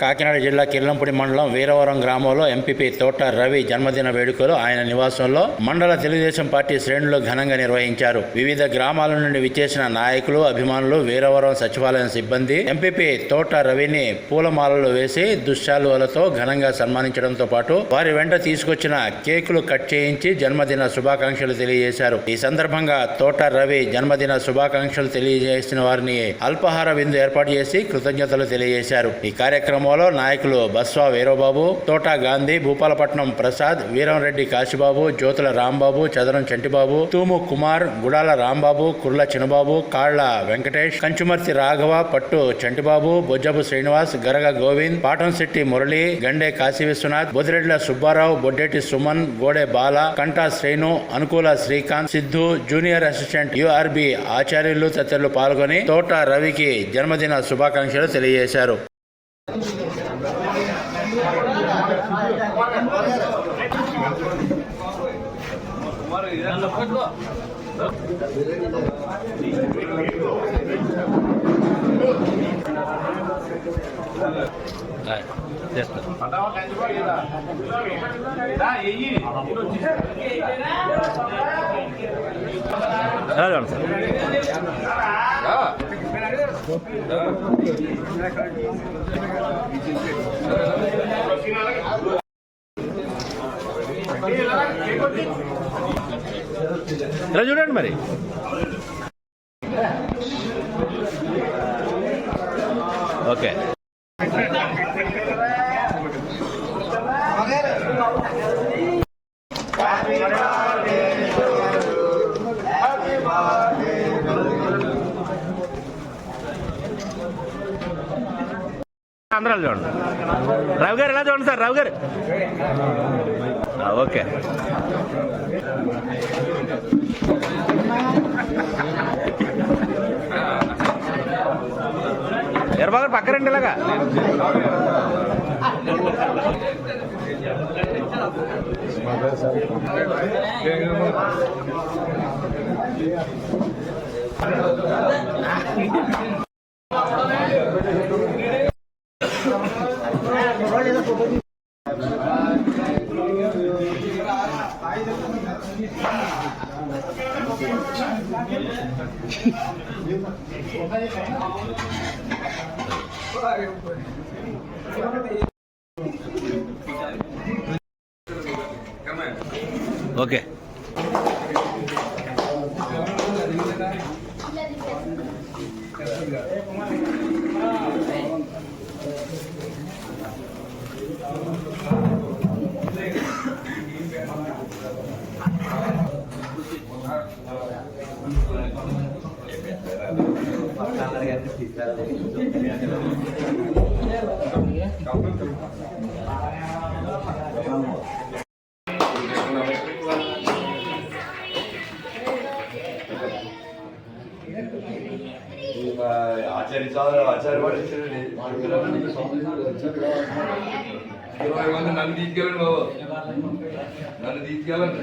కాకినాడ జిల్లా కిర్లంపూడి మండలం వీరవరం గ్రామంలో ఎంపీపీ తోట రవి జన్మదిన వేడుకలు ఆయన నివాసంలో మండల తెలుగుదేశం పార్టీ శ్రేణులు ఘనంగా నిర్వహించారు. వివిధ గ్రామాల నుండి విచ్చేసిన నాయకులు అభిమానులు వీరవరం సచివాలయం సిబ్బంది ఎంపీపీ తోట రవిని పూలమాలలు వేసి దుశ్శాలువలతో ఘనంగా సన్మానించడంతో పాటు వారి వెంట తీసుకొచ్చిన కేకులు కట్ చేయించి జన్మదిన శుభాకాంక్షలు తెలియజేశారు. ఈ సందర్భంగా తోట రవి జన్మదిన శుభాకాంక్షలు తెలియజేసిన వారిని అల్పాహార విందు ఏర్పాటు చేసి కృతజ్ఞతలు తెలియజేశారు. ఈ కార్యక్రమం కార్యక్రమంలో నాయకులు బస్వా వీరబాబు తోటా గాంధీ భూపాలపట్నం ప్రసాద్ వీరంరెడ్డి కాశీబాబు జ్యోతుల రాంబాబు చదరం చంటిబాబు తూము కుమార్ గుడాల రాంబాబు కుర్ల చినబాబు కాళ్ళ వెంకటేష్ కంచుమర్తి రాఘవ పట్టు చంటిబాబు బొజ్జపు శ్రీనివాస్ గరగ గోవింద్ పాటంశెట్టి మురళి గండే కాశీ విశ్వనాథ్ బొదిరెడ్ల సుబ్బారావు బొడ్డెట్టి సుమన్ గోడే బాల కంటా శ్రేణు అనుకూల Srikanth Siddhu junior assistant URB Acharyulu తదితరులు పాల్గొని తోట రవికి జన్మదిన శుభాకాంక్షలు తెలియజేశారు. Sir Thank you. ఇలా చూడండి మరి. ఓకే. ఆంధ్రాలో చూడండి రవి గారు ఎలా చూడండి సార్? రవి గారు. ఓకే. ఎర్రబాబు పక్క రండి ఇలాగా. ఓకే ఆచార్య ఆచార్య వాడు ఇరవై మంది నన్ను తీసుకెళ్ళండి బాబు. నన్ను తీసుకెళ్ళండి.